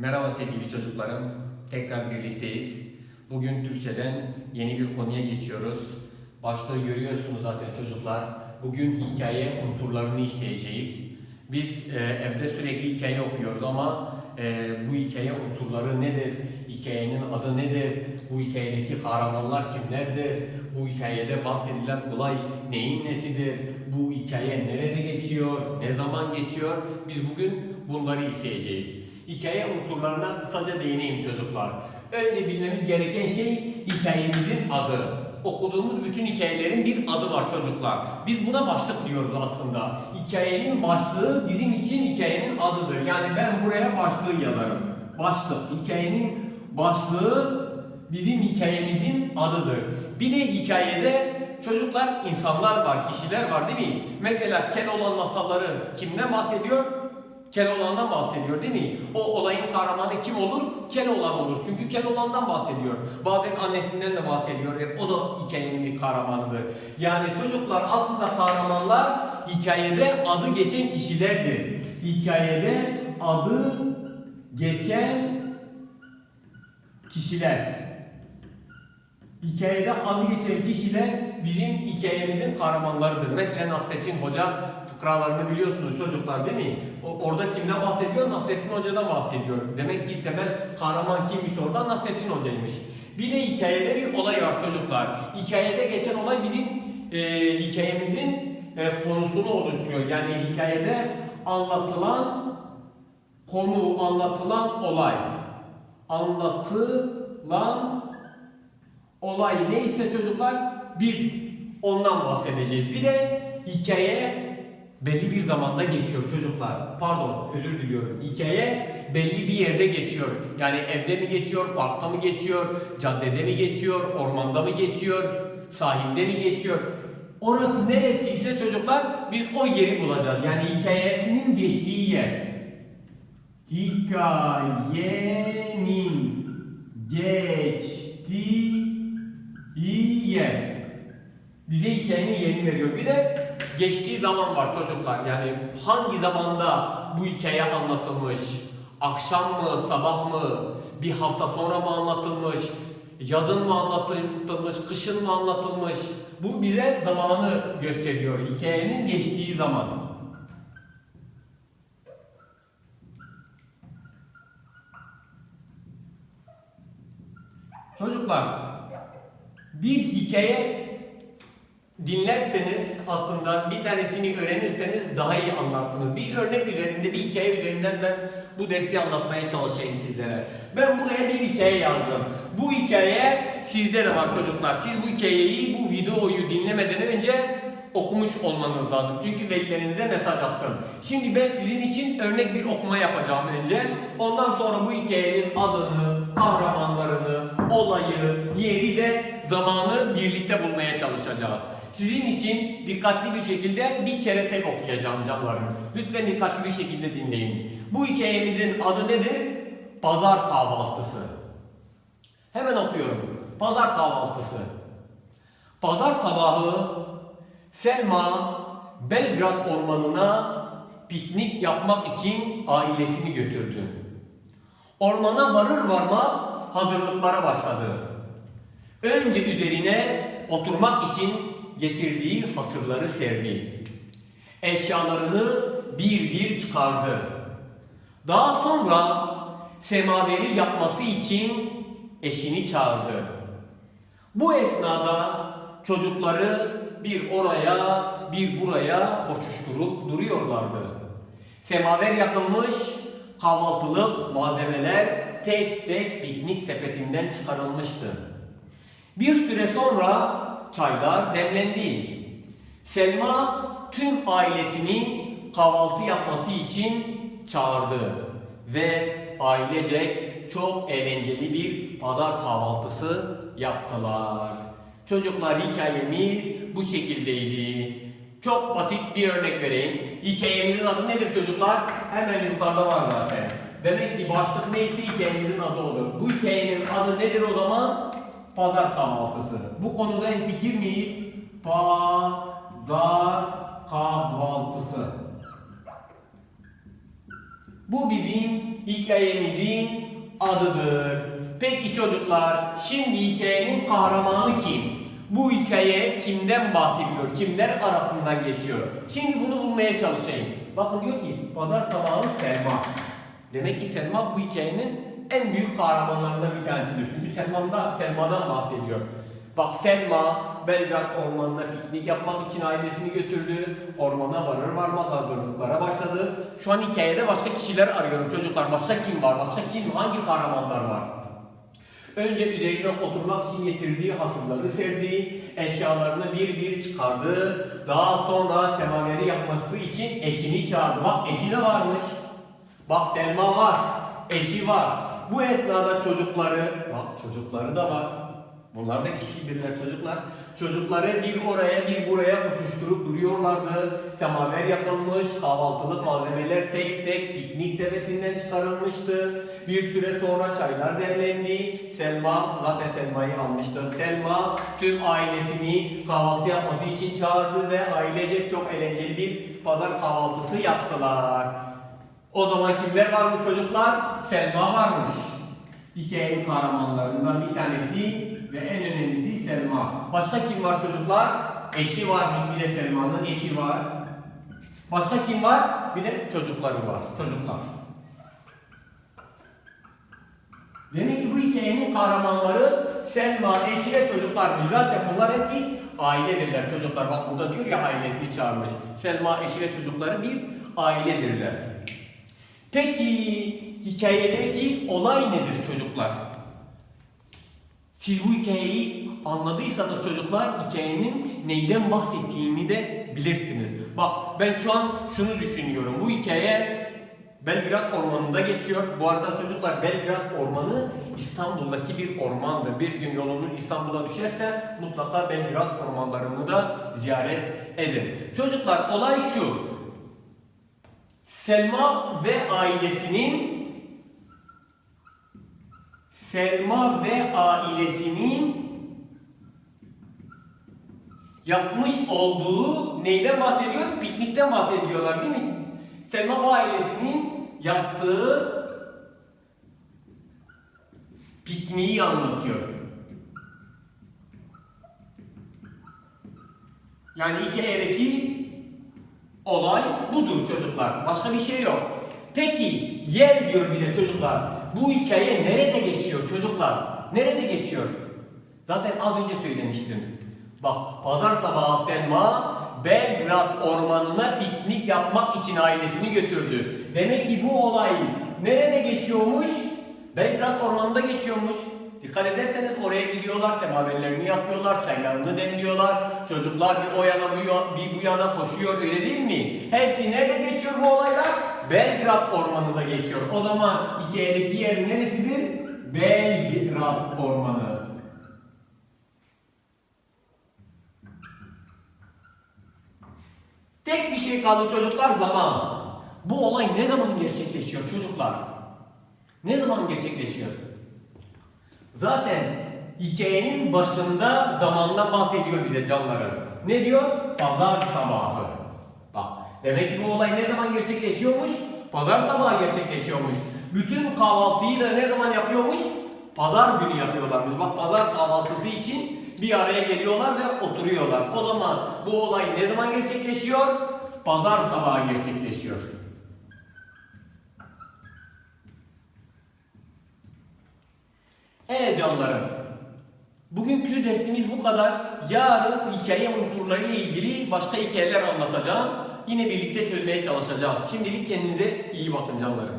Merhaba sevgili çocuklarım. Tekrar birlikteyiz. Bugün Türkçeden yeni bir konuya geçiyoruz. Başlığı görüyorsunuz zaten çocuklar. Bugün hikaye unsurlarını işleyeceğiz. Biz e, evde sürekli hikaye okuyoruz ama e, bu hikaye unsurları nedir? Hikayenin adı nedir? Bu hikayedeki kahramanlar kimlerdir? Bu hikayede bahsedilen olay neyin nesidir? Bu hikaye nerede geçiyor? Ne zaman geçiyor? Biz bugün bunları işleyeceğiz. Hikaye unsurlarına kısaca değineyim çocuklar. Önce bilmemiz gereken şey hikayemizin adı. Okuduğumuz bütün hikayelerin bir adı var çocuklar. Biz buna başlık diyoruz aslında. Hikayenin başlığı bizim için hikayenin adıdır. Yani ben buraya başlığı yazarım. Başlık. Hikayenin başlığı bizim hikayemizin adıdır. Bir de hikayede çocuklar insanlar var, kişiler var değil mi? Mesela Keloğlan masalları kimden bahsediyor? Keloğlan'dan bahsediyor değil mi? O olayın kahramanı kim olur? Keloğlan olur. Çünkü Keloğlan'dan bahsediyor. Bazen annesinden de bahsediyor. E, o da hikayenin bir kahramanıdır. Yani çocuklar aslında kahramanlar hikayede adı geçen kişilerdir. Hikayede adı geçen kişiler. Hikayede adı geçen kişiler bizim hikayemizin kahramanlarıdır. Mesela Nasrettin Hoca fıkralarını biliyorsunuz çocuklar değil mi? O, orada kimden bahsediyor? Nasrettin Hoca'dan bahsediyor. Demek ki temel kahraman kimmiş orada? Nasrettin Hoca'ymış. Bir de hikayede bir olay var çocuklar. Hikayede geçen olay bizim e, hikayemizin e, konusunu oluşturuyor. Yani hikayede anlatılan konu, anlatılan olay. Anlatılan olay neyse çocuklar biz ondan bahsedeceğiz. Bir de hikaye belli bir zamanda geçiyor çocuklar. Pardon özür diliyorum. Hikaye belli bir yerde geçiyor. Yani evde mi geçiyor, parkta mı geçiyor, caddede mi geçiyor, ormanda mı geçiyor, sahilde mi geçiyor? Orası neresiyse çocuklar biz o yeri bulacağız. Yani hikayenin geçtiği yer. Hikayenin geçtiği yer. Bize hikayenin yerini veriyor. Bir de geçtiği zaman var çocuklar. Yani hangi zamanda bu hikaye anlatılmış? Akşam mı, sabah mı, bir hafta sonra mı anlatılmış? Yazın mı anlatılmış, kışın mı anlatılmış? Bu bize zamanı gösteriyor. Hikayenin geçtiği zaman. Çocuklar, bir hikaye dinlerseniz aslında bir tanesini öğrenirseniz daha iyi anlarsınız. Bir örnek üzerinde, bir hikaye üzerinden ben bu dersi anlatmaya çalışayım sizlere. Ben buraya bir hikaye yazdım. Bu hikaye sizde de var çocuklar. Siz bu hikayeyi, bu videoyu dinlemeden önce okumuş olmanız lazım. Çünkü velilerinize mesaj attım. Şimdi ben sizin için örnek bir okuma yapacağım önce. Ondan sonra bu hikayenin adını, kahramanlarını, olayı, yeri de zamanı birlikte bulmaya çalışacağız. Sizin için dikkatli bir şekilde bir kere tek okuyacağım canlarım. Lütfen dikkatli bir şekilde dinleyin. Bu hikayemizin adı nedir? Pazar kahvaltısı. Hemen okuyorum. Pazar kahvaltısı. Pazar sabahı Selma Belgrad ormanına piknik yapmak için ailesini götürdü. Ormana varır varmaz hazırlıklara başladı. Önce üzerine oturmak için getirdiği hasırları serdi. Eşyalarını bir bir çıkardı. Daha sonra semaveri yapması için eşini çağırdı. Bu esnada çocukları bir oraya bir buraya koşuşturup duruyorlardı. Semaver yakılmış, kahvaltılık malzemeler tek tek piknik sepetinden çıkarılmıştı. Bir süre sonra çaylar demlendi. Selma tüm ailesini kahvaltı yapması için çağırdı ve ailecek çok eğlenceli bir pazar kahvaltısı yaptılar. Çocuklar hikayemiz bu şekildeydi. Çok basit bir örnek vereyim. Hikayemizin adı nedir çocuklar? Hemen yukarıda var zaten. Demek ki başlık neyse hikayemizin adı olur. Bu hikayenin adı nedir o zaman? Pazar kahvaltısı. Bu konuda en fikir miyiz? Pazar kahvaltısı. Bu bizim hikayemizin adıdır. Peki çocuklar, şimdi hikayenin kahramanı kim? Bu hikaye kimden bahsediyor? Kimler arasından geçiyor? Şimdi bunu bulmaya çalışayım. Bakın diyor ki, Pazar sabahı Selma. Demek ki Selma bu hikayenin en büyük kahramanlarından bir tanesidir. Çünkü Selma'da Selma'dan bahsediyor. Bak Selma Belgrad ormanına piknik yapmak için ailesini götürdü. Ormana varır varmaz hazırlıklara başladı. Şu an hikayede başka kişiler arıyorum çocuklar. Başka kim var? Başka kim? Hangi kahramanlar var? Önce üzerine oturmak için getirdiği hasırları serdi, eşyalarını bir bir çıkardı. Daha sonra semaveri yapması için eşini çağırdı. Bak eşi de varmış. Bak Selma var, eşi var. Bu esnada çocukları, bak çocukları da var. Bunlar da kişidirler çocuklar. Çocukları bir oraya bir buraya koşuşturup duruyorlardı. Semaver yakılmış, kahvaltılık malzemeler tek tek piknik sepetinden çıkarılmıştı. Bir süre sonra çaylar demlendi. Selma, zaten Selma'yı almıştı. Selma tüm ailesini kahvaltı yapması için çağırdı ve ailece çok eğlenceli bir pazar kahvaltısı yaptılar. O zaman kimler varmış çocuklar? Selma varmış. Hikayenin kahramanlarından bir tanesi ve en önemlisi Selma. Başka kim var çocuklar? Eşi varmış bir de Selma'nın eşi var. Başka kim var? Bir de çocukları var. Çocuklar. Demek ki bu hikayenin kahramanları Selma, eşi ve çocuklar. Zaten bunlar hepsi ailedirler çocuklar. Bak burada diyor ya ailesini çağırmış. Selma, eşi ve çocukları bir ailedirler. Peki hikayedeki olay nedir çocuklar? Siz bu hikayeyi anladıysanız çocuklar hikayenin neyden bahsettiğini de bilirsiniz. Bak ben şu an şunu düşünüyorum. Bu hikaye Belgrad Ormanı'nda geçiyor. Bu arada çocuklar Belgrad Ormanı İstanbul'daki bir ormandır. Bir gün yolunun İstanbul'a düşerse mutlaka Belgrad ormanlarını da ziyaret edin. Çocuklar olay şu. Selma ve ailesinin Selma ve ailesinin yapmış olduğu neyden bahsediyor? Piknikten bahsediyorlar değil mi? Selma ve ailesinin yaptığı pikniği anlatıyor. Yani hikayedeki olay budur çocuklar. Başka bir şey yok. Peki yer diyor bir de çocuklar. Bu hikaye nerede geçiyor çocuklar? Nerede geçiyor? Zaten az önce söylemiştim. Bak pazar sabahı Selma Belgrad ormanına piknik yapmak için ailesini götürdü. Demek ki bu olay nerede geçiyormuş? Belgrad ormanında geçiyormuş. Dikkat ederseniz oraya gidiyorlar, semaverlerini yapıyorlar, çaylarını demliyorlar. Çocuklar bir o yana bir, bir bu yana koşuyor öyle değil mi? Hepsi nerede geçiyor bu olaylar? Belgrad ormanında geçiyor. O zaman hikayedeki yer neresidir? Belgrad ormanı. Tek bir şey kaldı çocuklar zaman. Bu olay ne zaman gerçekleşiyor çocuklar? Ne zaman gerçekleşiyor? Zaten hikayenin başında zamandan bahsediyor bize canlarım. Ne diyor? Pazar sabahı. Bak demek ki bu olay ne zaman gerçekleşiyormuş? Pazar sabahı gerçekleşiyormuş. Bütün kahvaltıyı da ne zaman yapıyormuş? Pazar günü yapıyorlarmış. Bak pazar kahvaltısı için bir araya geliyorlar ve oturuyorlar. O zaman bu olay ne zaman gerçekleşiyor? Pazar sabahı gerçekleşiyor. Canlarım. Bugünkü dersimiz bu kadar. Yarın hikaye unsurlarıyla ilgili başka hikayeler anlatacağım. Yine birlikte çözmeye çalışacağız. Şimdilik kendinize iyi bakın canlarım.